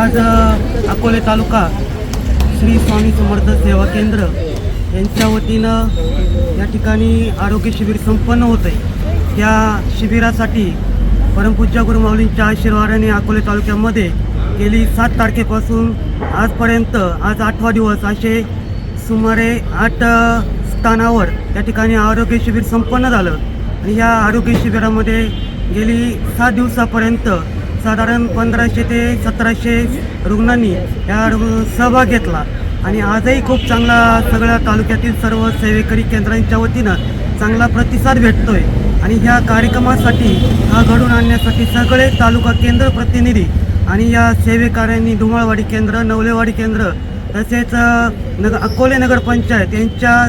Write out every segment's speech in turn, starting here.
आज अकोले तालुका श्री स्वामी समर्थ सेवा केंद्र यांच्या वतीनं या ठिकाणी आरोग्य शिबिर संपन्न होत आहे त्या शिबिरासाठी परमपूज्य गुरुमाऊलींच्या आशीर्वादाने अकोले तालुक्यामध्ये गेली सात तारखेपासून आजपर्यंत आज आठवा दिवस असे सुमारे आठ स्थानावर त्या ठिकाणी आरोग्य शिबिर संपन्न झालं. आणि या आरोग्य शिबिरामध्ये गेली सात दिवसापर्यंत साधारण पंधराशे ते सतराशे रुग्णांनी या सहभाग घेतला. आणि आजही खूप चांगला सगळ्या तालुक्यातील सर्व सेवेकरी केंद्रांच्या वतीनं चांगला प्रतिसाद भेटतोय. आणि ह्या कार्यक्रमासाठी हा घडून आणण्यासाठी सगळे तालुका केंद्र प्रतिनिधी आणि या सेवेकार्यांनी धुमाळवाडी केंद्र नवलेवाडी केंद्र तसेच नग अकोले नगरपंचायत यांच्या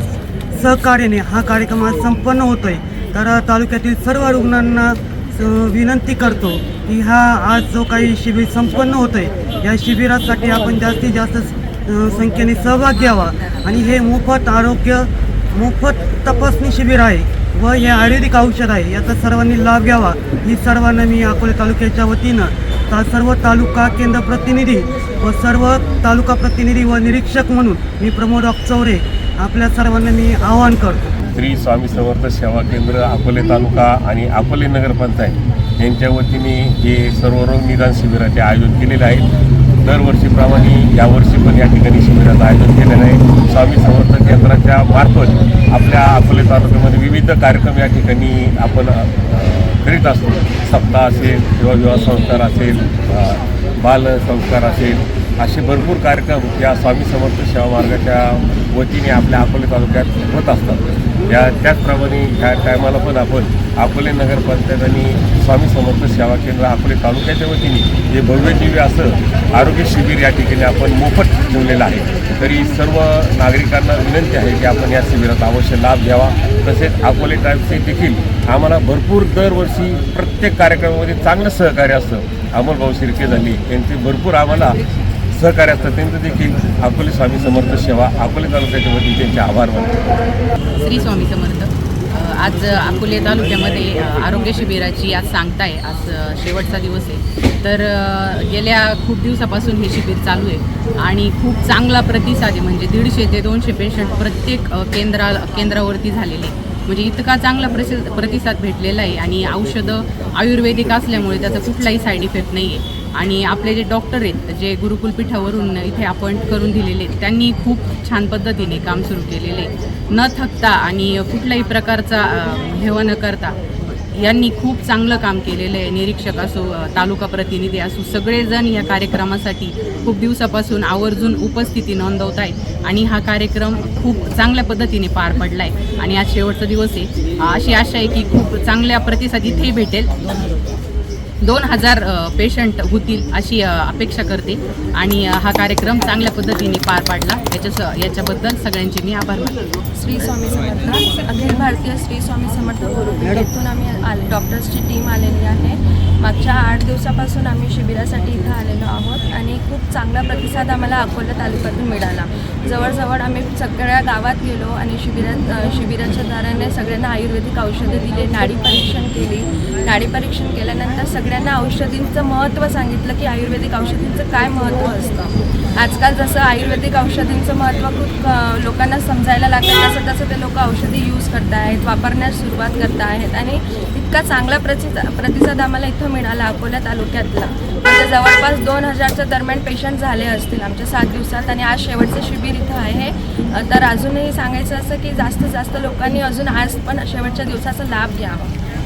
सहकार्याने हा कार्यक्रम आज संपन्न होतोय. तर तालुक्यातील सर्व रुग्णांना स- विनंती करतो की हा आज जो काही शिबिर संपन्न होतोय या शिबिरासाठी आपण जास्तीत जास्त संख्येने सहभाग घ्यावा. आणि हे मोफत आरोग्य मोफत तपासणी शिबिर आहे व हे आयुर्वेदिक औषध आहे. याचा सर्वांनी लाभ घ्यावा. ही सर्वांना मी अकोले तालुक्याच्या वतीनं ता सर्व तालुका केंद्र प्रतिनिधी व सर्व तालुका प्रतिनिधी व निरीक्षक म्हणून मी प्रमोद अक्चौरे आपल्या सर्वांना मी आवाहन करतो. श्री स्वामी समर्थ सेवा केंद्र अकोले तालुका आणि अकोले नगरपंचायत यांच्या वतीने हे सर्वरोग निदान शिबिराचे आयोजन केलेले आहे. दरवर्षीप्रमाणे यावर्षी पण या ठिकाणी शिबिराचं आयोजन केलेलं आहे. स्वामी समर्थ केंद्राच्या मार्फत आपल्या अकोले तालुक्यामध्ये विविध कार्यक्रम या ठिकाणी आपण करीत असतो. सप्ताह असेल किंवा विवाह संस्कार असेल बाल संस्कार असेल असे भरपूर कार्यक्रम या स्वामी समर्थ सेवा मार्गाच्या वतीने आपल्या अकोले तालुक्यात होत असतात. या त्याचप्रमाणे ह्या टायमाला पण आपण अकोले नगरपंचायत आणि स्वामी समर्थ सेवा केंद्र अकोले तालुक्याच्या वतीने जे भव्य असं आरोग्य शिबिर या ठिकाणी आपण मोफत ठेवलेलं आहे. तरी सर्व नागरिकांना विनंती आहे की आपण या शिबिरात अवश्य लाभ घ्यावा. तसेच अकोले टाईम्सचे देखील आम्हाला भरपूर दरवर्षी प्रत्येक कार्यक्रमामध्ये चांगलं सहकार्य असतं. अमोलभाऊ शिर्के झाली यांचे भरपूर आम्हाला सहकार्य असतात त्यांचं देखील अकोले स्वामी समर्थ सेवा अकोले तालुक्याच्या वतीने त्यांचे आभार मानतो. श्री स्वामी समर्थ. आज अकोले तालुक्यामध्ये आरोग्य शिबिराची आज सांगताय आज शेवटचा दिवस आहे. तर गेल्या खूप दिवसापासून हे शिबिर चालू आहे आणि खूप चांगला प्रतिसाद आहे. म्हणजे दीडशे ते दोनशे पेशंट प्रत्येक केंद्रा केंद्रावरती झालेले आहे. म्हणजे इतका चांगला प्रसि प्रतिसाद भेटलेला आहे आणि औषधं आयुर्वेदिक असल्यामुळे त्याचा कुठलाही साईड इफेक्ट नाही आहे आणि आपले जे डॉक्टर आहेत जे गुरुकुल पीठावरून इथे अपॉइंट करून दिलेले आहेत त्यांनी खूप छान पद्धतीने काम सुरू केलेले आहे न थकता आणि कुठल्याही प्रकारचा हेवा न करता यांनी खूप चांगलं काम केलेलं आहे. निरीक्षक असो तालुका प्रतिनिधी असो सगळेजण या कार्यक्रमासाठी खूप दिवसापासून आवर्जून उपस्थिती नोंदवत आहेत आणि हा कार्यक्रम खूप चांगल्या पद्धतीने पार पडला आहे आणि आज शेवटचा दिवस आहे. अशी आशा आहे की खूप चांगल्या प्रतिसाद इथेही भेटेल. दोन हजार पेशंट होतील अशी अपेक्षा करते. आणि हा कार्यक्रम चांगल्या पद्धतीने पार पाडला. याच्या याच्याबद्दल सगळ्यांचे मी आभार मानते. श्री स्वामी समर्थ. अखिल भारतीय श्री स्वामी समर्थ गुरुकुल येथून आम्ही आले. डॉक्टर्सची टीम आलेली आहे. मागच्या आठ दिवसापासून आम्ही शिबिरासाठी इथं आलेलो आहोत आणि खूप चांगला प्रतिसाद आम्हाला अकोला तालुक्यातून मिळाला. जवळजवळ आम्ही सगळ्या गावात गेलो आणि शिबिरात शिबिराच्या द्वाराने सगळ्यांना आयुर्वेदिक औषधं दिले नाडी परीक्षण केली. नाडी परीक्षण केल्यानंतर सगळ्यांना औषधींचं महत्त्व सांगितलं की आयुर्वेदिक औषधींचं काय महत्त्व असतं. आजकाल जसं आयुर्वेदिक औषधींचं महत्त्व खूप लोकांना समजायला लागलं तसं तसं ते लोक औषधी यूज करत आहेत वापरण्यास सुरुवात करत आहेत आणि इतका चांगला प्रतिसा प्रतिसाद आम्हाला इथं मिळाला अकोला तालुक्यातला. म्हणजे जवळपास दोन हजारच्या दरम्यान पेशंट झाले असतील आमच्या सात दिवसात आणि आज शेवटचं शिबिर इथं आहे. तर अजूनही सांगायचं असं की जास्तीत जास्त लोकांनी अजून आज पण शेवटच्या दिवसाचा लाभ घ्यावा.